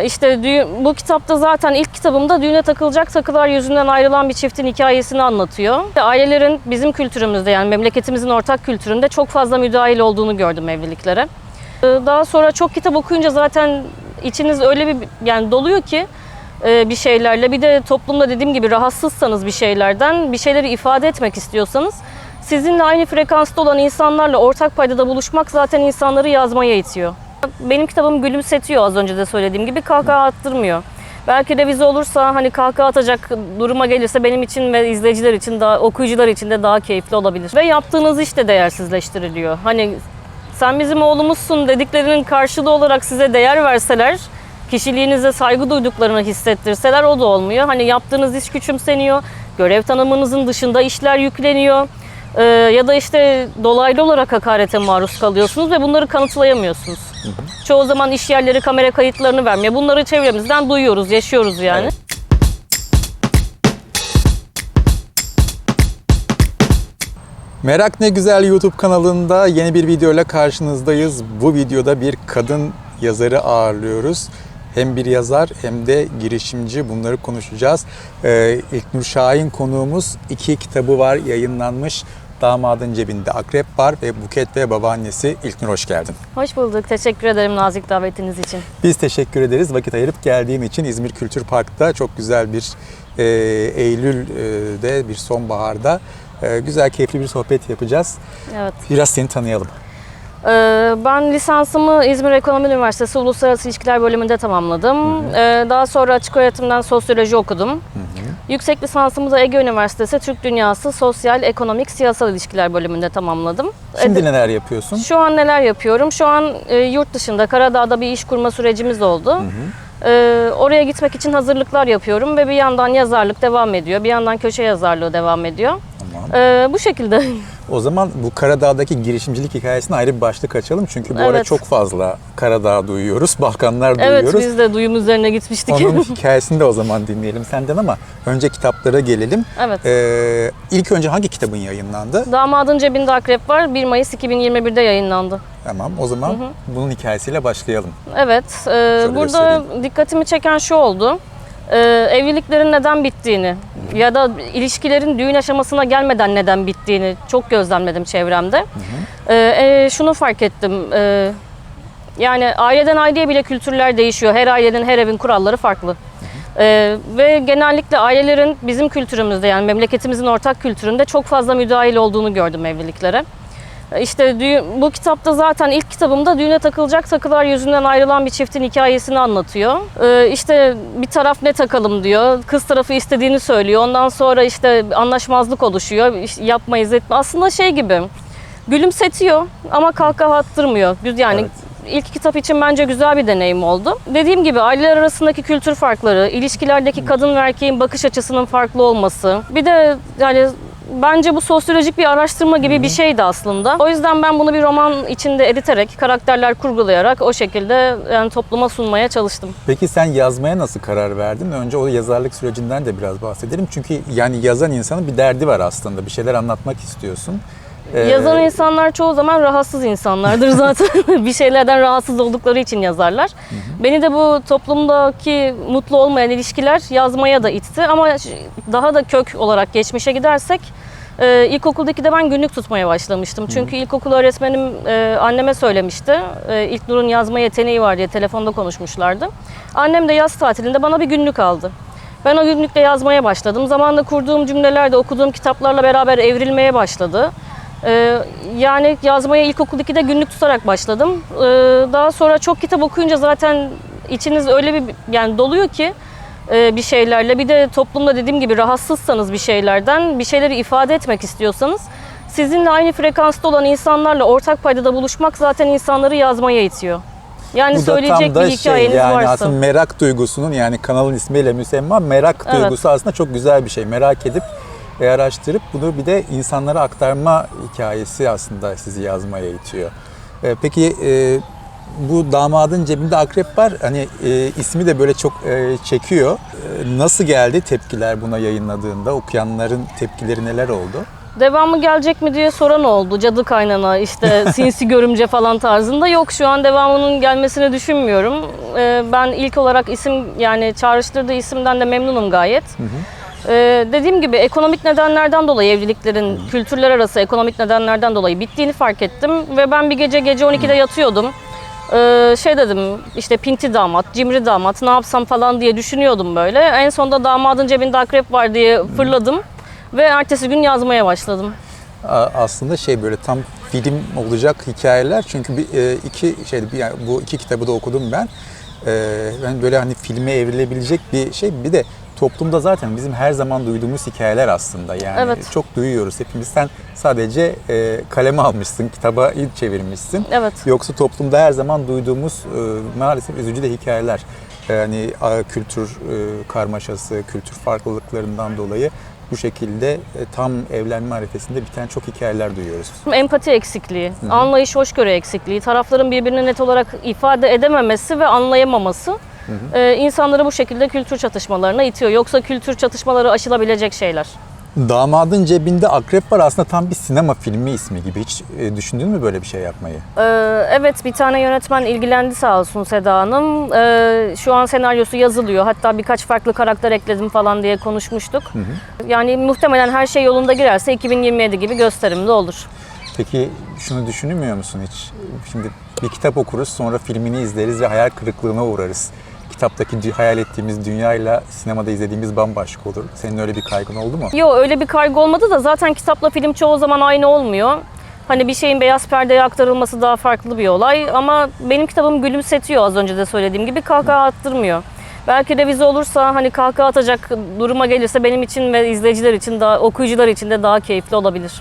İşte bu kitapta zaten ilk kitabımda düğüne takılacak takılar yüzünden ayrılan bir çiftin hikayesini anlatıyor. Ailelerin bizim kültürümüzde yani memleketimizin ortak kültüründe çok fazla müdahil olduğunu gördüm evliliklere. Ee, Daha sonra çok kitap okuyunca zaten içiniz öyle bir yani doluyor ki e, bir şeylerle. Bir de toplumda dediğim gibi rahatsızsanız bir şeylerden, bir şeyleri ifade etmek istiyorsanız sizinle aynı frekansta olan insanlarla ortak paydada buluşmak zaten insanları yazmaya itiyor. Benim kitabım gülümsetiyor az önce de söylediğim gibi kahkaha attırmıyor. Belki revize olursa hani kahkaha atacak duruma gelirse benim için ve izleyiciler için daha okuyucular için de daha keyifli olabilir. Ve yaptığınız iş de değersizleştiriliyor. Hani sen bizim oğlumuzsun dediklerinin karşılığı olarak size değer verseler, kişiliğinize saygı duyduklarını hissettirseler o da olmuyor. Hani yaptığınız iş küçümseniyor, görev tanımınızın dışında işler yükleniyor. Ee, ya da işte dolaylı olarak hakarete maruz kalıyorsunuz ve bunları kanıtlayamıyorsunuz. Çoğu zaman iş yerleri kamera kayıtlarını vermiyor. Bunları çevremizden duyuyoruz, yaşıyoruz yani. Evet. Merak Ne Güzel YouTube kanalında yeni bir videoyla karşınızdayız. Bu videoda bir kadın yazarı ağırlıyoruz. Hem bir yazar hem de girişimci bunları konuşacağız. Ee, İlknur Şahin konuğumuz iki kitabı var yayınlanmış. Damadın cebinde akrep var ve Buket ve babaannesi İlknur hoş geldin. Muş bulduk. Teşekkür ederim nazik davetiniz için. Biz teşekkür ederiz vakit ayırıp geldiğin için İzmir Kültür Park'ta çok güzel bir e, Eylül'de bir sonbaharda e, güzel keyifli bir sohbet yapacağız. Evet. Biraz seni tanıyalım. Ee, Ben lisansımı İzmir Ekonomi Üniversitesi Uluslararası İlişkiler bölümünde tamamladım. Ee, Daha sonra açık öğretimden sosyoloji okudum. Yüksek lisansımı da Ege Üniversitesi Türk Dünyası Sosyal, Ekonomik, Siyasal İlişkiler bölümünde tamamladım. Şimdi Ede- neler yapıyorsun? Şu an neler yapıyorum? Şu an e, yurt dışında Karadağ'da bir iş kurma sürecimiz oldu. Ee, oraya gitmek için hazırlıklar yapıyorum ve bir yandan yazarlık devam ediyor. Bir yandan köşe yazarlığı devam ediyor. Ee, bu şekilde. O zaman bu Karadağ'daki girişimcilik hikayesine ayrı bir başlık açalım. Çünkü bu ara Evet. çok fazla Karadağ duyuyoruz, Balkanlar evet duyuyoruz. biz de duyum üzerine gitmiştik. Onun hikayesini de o zaman dinleyelim senden ama önce kitaplara gelelim. evet. Ee, ilk önce hangi kitabın yayınlandı? Damadın cebinde akrep var. 1 Mayıs 2021'de yayınlandı. Tamam o zaman bunun hikayesiyle başlayalım. Evet. e, burada göstereyim. dikkatimi çeken şu oldu. E, evliliklerin neden bittiğini ya da ilişkilerin düğün aşamasına gelmeden neden bittiğini çok gözlemledim çevremde. E, e, şunu fark ettim. E, yani aileden aileye bile kültürler değişiyor. Her ailenin, her evin kuralları farklı. E, ve genellikle ailelerin bizim kültürümüzde yani memleketimizin ortak kültüründe çok fazla müdahil olduğunu gördüm evliliklere. İşte düğün- bu kitapta zaten ilk kitabımda düğüne takılacak takılar yüzünden ayrılan bir çiftin hikayesini anlatıyor. Ee, işte bir taraf ne takalım diyor, kız tarafı istediğini söylüyor. Ondan sonra işte anlaşmazlık oluşuyor, İşte yapmayız etme. Aslında şey gibi gülümsetiyor ama kahkaha attırmıyor. Yani Evet. ilk kitap için bence güzel bir deneyim oldu. Dediğim gibi aileler arasındaki kültür farkları, ilişkilerdeki kadın ve erkeğin bakış açısının farklı olması. Bir de yani bence bu sosyolojik bir araştırma gibi bir şeydi aslında. O yüzden ben bunu bir roman içinde editerek, karakterler kurgulayarak o şekilde yani topluma sunmaya çalıştım. Peki sen yazmaya nasıl karar verdin? Önce o yazarlık sürecinden de biraz bahsedelim. Çünkü yani yazan insanın bir derdi var aslında. Bir şeyler anlatmak istiyorsun. Ee, Yazan insanlar çoğu zaman rahatsız insanlardır zaten. bir şeylerden rahatsız oldukları için yazarlar. Beni de bu toplumdaki mutlu olmayan ilişkiler yazmaya da itti. Ama daha da kök olarak geçmişe gidersek e, ilkokuldaki de ben günlük tutmaya başlamıştım. Çünkü ilkokul öğretmenim e, anneme söylemişti. E, İlknur'un yazma yeteneği var diye telefonda konuşmuşlardı. Annem de yaz tatilinde bana bir günlük aldı. Ben o günlükle yazmaya başladım. Zamanla kurduğum cümleler de okuduğum kitaplarla beraber evrilmeye başladı. Ee, yani yazmaya ilkokul 2'de günlük tutarak başladım. Ee, daha sonra çok kitap okuyunca zaten içiniz öyle bir yani doluyor ki e, bir şeylerle. Bir de toplumda dediğim gibi rahatsızsanız bir şeylerden, bir şeyleri ifade etmek istiyorsanız sizinle aynı frekansta olan insanlarla ortak paydada buluşmak zaten insanları yazmaya itiyor. Yani Bu da söyleyecek tam da bir hikayeniz şey yani varsa. aslında merak duygusunun yani kanalın ismiyle müsemma merak Evet. duygusu aslında çok güzel bir şey. Merak edip ve araştırıp bunu bir de insanlara aktarma hikayesi aslında sizi yazmaya itiyor. Ee, peki e, bu damadın cebinde akrep var. Hani e, ismi de böyle çok e, çekiyor. E, nasıl geldi tepkiler buna yayınladığında? Okuyanların tepkileri neler oldu? Devamı gelecek mi diye soran oldu. Cadı kaynana, işte sinsi görümce falan tarzında. Yok şu an devamının gelmesini düşünmüyorum. Ee, ben ilk olarak isim yani çağrıştırdığı isimden de memnunum gayet. Ee, dediğim gibi ekonomik nedenlerden dolayı evliliklerin kültürler arası ekonomik nedenlerden dolayı bittiğini fark ettim. Ve ben bir gece gece 12'de yatıyordum. Ee, şey dedim işte pinti damat, cimri damat ne yapsam falan diye düşünüyordum böyle. En sonunda damadın cebinde akrep var diye fırladım. Ve ertesi gün yazmaya başladım. A- aslında şey böyle tam film olacak hikayeler çünkü bir, e, iki şeydi bir- yani bu iki kitabı da okudum ben. E, ben böyle hani filme evrilebilecek bir şey bir de toplumda zaten bizim her zaman duyduğumuz hikayeler aslında yani Evet. çok duyuyoruz hepimiz. Sen sadece e, kaleme almışsın, kitaba ilk çevirmişsin. Evet. Yoksa toplumda her zaman duyduğumuz e, maalesef üzücü de hikayeler. Yani a, kültür e, karmaşası, kültür farklılıklarından dolayı bu şekilde e, tam evlenme arifesinde biten çok hikayeler duyuyoruz. Empati eksikliği, anlayış, hoşgörü eksikliği, tarafların birbirini net olarak ifade edememesi ve anlayamaması e, insanları bu şekilde kültür çatışmalarına itiyor. Yoksa kültür çatışmaları aşılabilecek şeyler. Damadın cebinde akrep var aslında tam bir sinema filmi ismi gibi. Hiç e, düşündün mü böyle bir şey yapmayı? Ee, evet bir tane yönetmen ilgilendi sağ olsun Seda Hanım. Ee, şu an senaryosu yazılıyor. Hatta birkaç farklı karakter ekledim falan diye konuşmuştuk. Yani muhtemelen her şey yolunda girerse 2027 gibi gösterimde olur. Peki şunu düşünmüyor musun hiç? Şimdi bir kitap okuruz sonra filmini izleriz ve hayal kırıklığına uğrarız. Kitaptaki hayal ettiğimiz dünyayla sinemada izlediğimiz bambaşka olur. Senin öyle bir kaygın oldu mu? Yok öyle bir kaygı olmadı da zaten kitapla film çoğu zaman aynı olmuyor. Hani bir şeyin beyaz perdeye aktarılması daha farklı bir olay ama benim kitabım gülümsetiyor az önce de söylediğim gibi kahkaha attırmıyor. Belki revize olursa hani kahkaha atacak duruma gelirse benim için ve izleyiciler için daha okuyucular için de daha keyifli olabilir.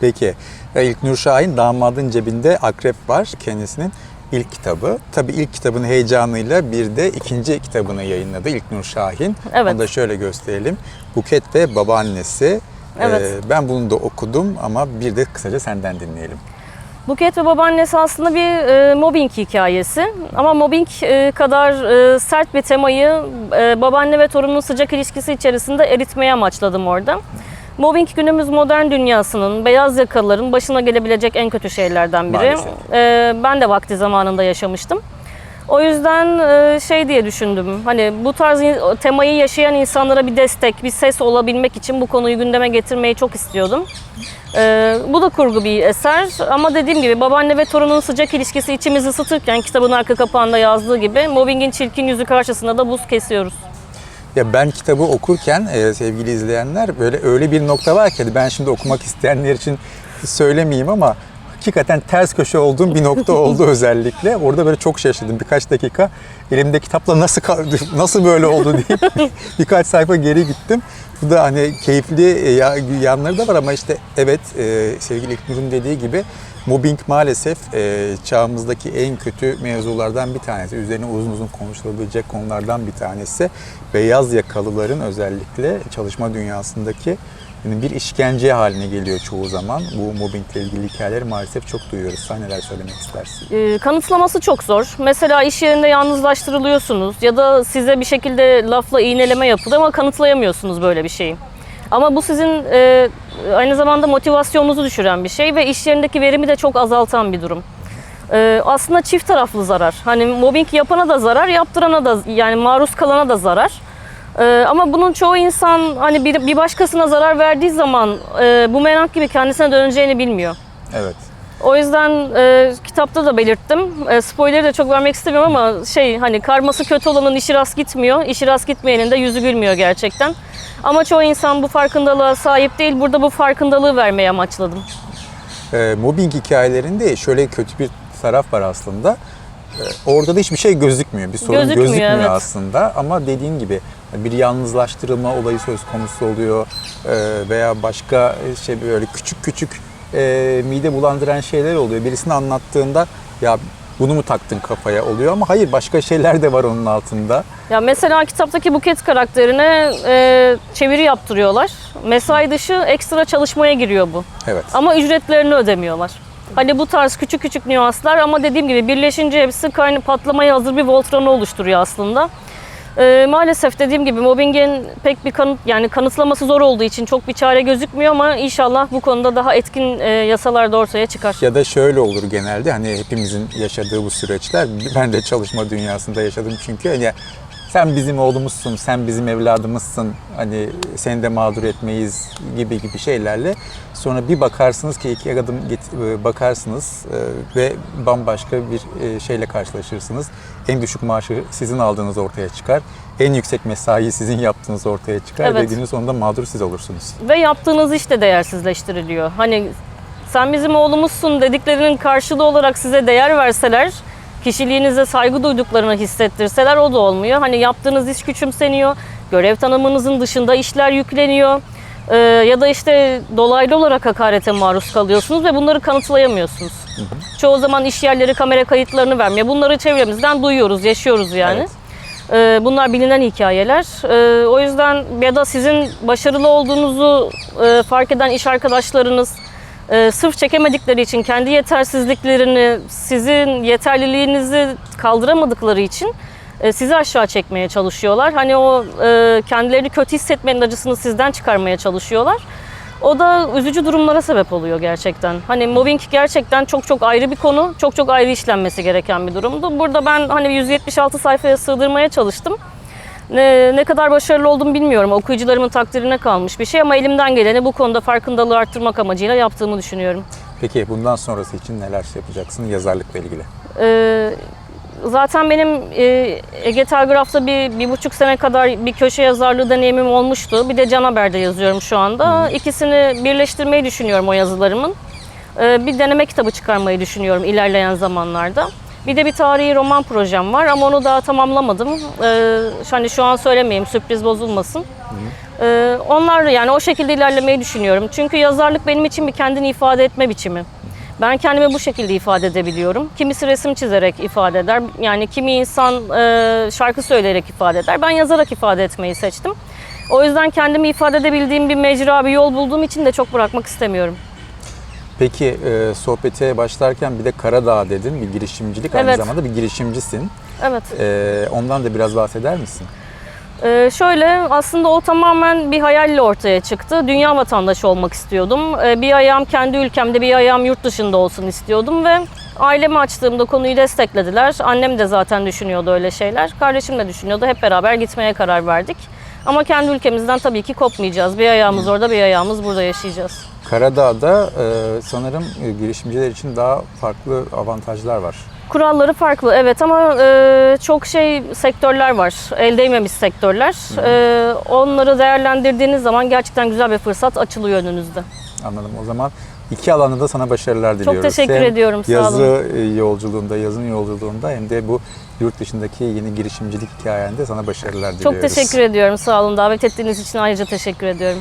Peki. Ve İlknur Şahin Damadın Cebinde Akrep var kendisinin ilk kitabı. Tabii ilk kitabın heyecanıyla bir de ikinci kitabını yayınladı İlknur Şahin. Evet. Onu da şöyle gösterelim. Buket ve babaannesi. Evet. Ee, ben bunu da okudum ama bir de kısaca senden dinleyelim. Buket ve babaannesi aslında bir e, mobbing hikayesi. Ama mobbing e, kadar e, sert bir temayı e, babaanne ve torunun sıcak ilişkisi içerisinde eritmeye amaçladım orada. Mobbing günümüz modern dünyasının, beyaz yakalıların başına gelebilecek en kötü şeylerden biri. Maalesef. E, ben de vakti zamanında yaşamıştım. O yüzden e, şey diye düşündüm. Hani bu tarz temayı yaşayan insanlara bir destek, bir ses olabilmek için bu konuyu gündeme getirmeyi çok istiyordum. Ee, bu da kurgu bir eser ama dediğim gibi babaanne ve torunun sıcak ilişkisi içimizi ısıtırken kitabın arka kapağında yazdığı gibi mobbingin çirkin yüzü karşısında da buz kesiyoruz. Ya ben kitabı okurken e, sevgili izleyenler böyle öyle bir nokta var ki ben şimdi okumak isteyenler için söylemeyeyim ama hakikaten ters köşe olduğum bir nokta oldu özellikle. Orada böyle çok şaşırdım birkaç dakika. Elimde kitapla nasıl nasıl böyle oldu deyip birkaç sayfa geri gittim. Bu da hani keyifli e, ya- yanları da var ama işte evet e, sevgili İlknur'un dediği gibi mobbing maalesef e, çağımızdaki en kötü mevzulardan bir tanesi. Üzerine uzun uzun konuşulabilecek konulardan bir tanesi. Beyaz yakalıların özellikle çalışma dünyasındaki yani bir işkence haline geliyor çoğu zaman. Bu mobbingle ilgili hikayeleri maalesef çok duyuyoruz. Sen neler söylemek istersin? Ee, kanıtlaması çok zor. Mesela iş yerinde yalnızlaştırılıyorsunuz ya da size bir şekilde lafla iğneleme yapılıyor ama kanıtlayamıyorsunuz böyle bir şeyi. Ama bu sizin e, aynı zamanda motivasyonunuzu düşüren bir şey ve iş yerindeki verimi de çok azaltan bir durum. Ee, aslında çift taraflı zarar. Hani mobbing yapana da zarar, yaptırana da yani maruz kalana da zarar. Ee, ama bunun çoğu insan hani bir, bir başkasına zarar verdiği zaman e, bu merak gibi kendisine döneceğini bilmiyor. Evet. O yüzden e, kitapta da belirttim. E, spoiler'i de çok vermek istemiyorum ama şey hani karması kötü olanın işi rast gitmiyor. İşi rast gitmeyenin de yüzü gülmüyor gerçekten. Ama çoğu insan bu farkındalığa sahip değil. Burada bu farkındalığı vermeye amaçladım. E, mobbing hikayelerinde şöyle kötü bir taraf var aslında. E, orada da hiçbir şey gözükmüyor. Bir sorun Gözükmüyor, gözükmüyor, evet. aslında ama dediğin gibi bir yalnızlaştırılma olayı söz konusu oluyor E, veya başka şey böyle küçük küçük e, mide bulandıran şeyler oluyor. Birisini anlattığında ya bunu mu taktın kafaya oluyor ama hayır başka şeyler de var onun altında. Ya mesela kitaptaki Buket karakterine e, çeviri yaptırıyorlar. Mesai dışı ekstra çalışmaya giriyor bu. Evet. Ama ücretlerini ödemiyorlar. Hani bu tarz küçük küçük nüanslar ama dediğim gibi birleşince hepsi kayna patlamaya hazır bir Voltron'u oluşturuyor aslında. Ee, maalesef dediğim gibi mobbingin pek bir kanıt yani kanıtlaması zor olduğu için çok bir çare gözükmüyor ama inşallah bu konuda daha etkin e, yasalar da ortaya çıkar. Ya da şöyle olur genelde hani hepimizin yaşadığı bu süreçler ben de çalışma dünyasında yaşadım çünkü hani sen bizim oğlumuzsun, sen bizim evladımızsın, hani seni de mağdur etmeyiz gibi gibi şeylerle sonra bir bakarsınız ki iki adım git- e, bakarsınız e, ve bambaşka bir e, şeyle karşılaşırsınız. En düşük maaşı sizin aldığınız ortaya çıkar. En yüksek mesaiyi sizin yaptığınız ortaya çıkar ve Evet. günün sonunda mağdur siz olursunuz. Ve yaptığınız iş de değersizleştiriliyor. Hani sen bizim oğlumuzsun dediklerinin karşılığı olarak size değer verseler, kişiliğinize saygı duyduklarını hissettirseler o da olmuyor. Hani yaptığınız iş küçümseniyor, görev tanımınızın dışında işler yükleniyor. Ee, ya da işte dolaylı olarak hakarete maruz kalıyorsunuz ve bunları kanıtlayamıyorsunuz. Çoğu zaman iş yerleri kamera kayıtlarını vermiyor. Bunları çevremizden duyuyoruz, yaşıyoruz yani. Evet. Ee, Bunlar bilinen hikayeler. Ee, O yüzden ya da sizin başarılı olduğunuzu e, fark eden iş arkadaşlarınız e, sırf çekemedikleri için kendi yetersizliklerini, sizin yeterliliğinizi kaldıramadıkları için e, sizi aşağı çekmeye çalışıyorlar. Hani o e, kendilerini kötü hissetmenin acısını sizden çıkarmaya çalışıyorlar. O da üzücü durumlara sebep oluyor gerçekten. Hani mobbing gerçekten çok çok ayrı bir konu, çok çok ayrı işlenmesi gereken bir durumdu. Burada ben hani 176 sayfaya sığdırmaya çalıştım. Ne, ne kadar başarılı oldum bilmiyorum. Okuyucularımın takdirine kalmış bir şey ama elimden geleni bu konuda farkındalığı arttırmak amacıyla yaptığımı düşünüyorum. Peki bundan sonrası için neler yapacaksın yazarlıkla ilgili? Ee, zaten benim e, Ege Telgraf'ta bir, bir buçuk sene kadar bir köşe yazarlığı deneyimim olmuştu. Bir de Can Haber'de yazıyorum şu anda. İkisini birleştirmeyi düşünüyorum o yazılarımın. Ee, bir deneme kitabı çıkarmayı düşünüyorum ilerleyen zamanlarda. Bir de bir tarihi roman projem var ama onu daha tamamlamadım. Ee, hani şu an söylemeyeyim sürpriz bozulmasın. Ee, onlar yani o şekilde ilerlemeyi düşünüyorum. Çünkü yazarlık benim için bir kendini ifade etme biçimi. Ben kendimi bu şekilde ifade edebiliyorum. Kimisi resim çizerek ifade eder. Yani kimi insan e, şarkı söyleyerek ifade eder. Ben yazarak ifade etmeyi seçtim. O yüzden kendimi ifade edebildiğim bir mecra, bir yol bulduğum için de çok bırakmak istemiyorum. Peki e, sohbete başlarken bir de Karadağ dedin, bir girişimcilik. Aynı Evet. zamanda bir girişimcisin. Evet. E, ondan da biraz bahseder misin? Ee, şöyle aslında o tamamen bir hayalle ortaya çıktı. Dünya vatandaşı olmak istiyordum. Ee, bir ayağım kendi ülkemde, bir ayağım yurt dışında olsun istiyordum ve ailemi açtığımda konuyu desteklediler. Annem de zaten düşünüyordu öyle şeyler. Kardeşim de düşünüyordu. Hep beraber gitmeye karar verdik. Ama kendi ülkemizden tabii ki kopmayacağız. Bir ayağımız orada, bir ayağımız burada yaşayacağız. Karadağ'da e, sanırım e, girişimciler için daha farklı avantajlar var. Kuralları farklı evet ama e, çok şey sektörler var. El değmemiş sektörler. E, onları değerlendirdiğiniz zaman gerçekten güzel bir fırsat açılıyor önünüzde. Anladım. O zaman iki alanda da sana başarılar diliyoruz. teşekkür Hem ediyorum, sağ Yazı olun. e, yolculuğunda, yazın yolculuğunda hem de bu yurt dışındaki yeni girişimcilik hikayende sana başarılar diliyoruz. Çok teşekkür ediyorum. Sağ olun. Davet ettiğiniz için ayrıca teşekkür ediyorum.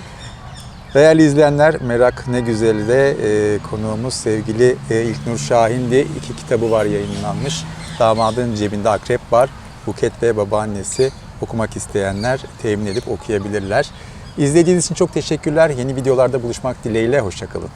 Değerli izleyenler, Merak Ne Güzel'de e, konuğumuz sevgili e, İlknur Şahin'di. İki kitabı var yayınlanmış. Damadın cebinde akrep var. Buket ve babaannesi okumak isteyenler temin edip okuyabilirler. İzlediğiniz için çok teşekkürler. Yeni videolarda buluşmak dileğiyle. Hoşçakalın.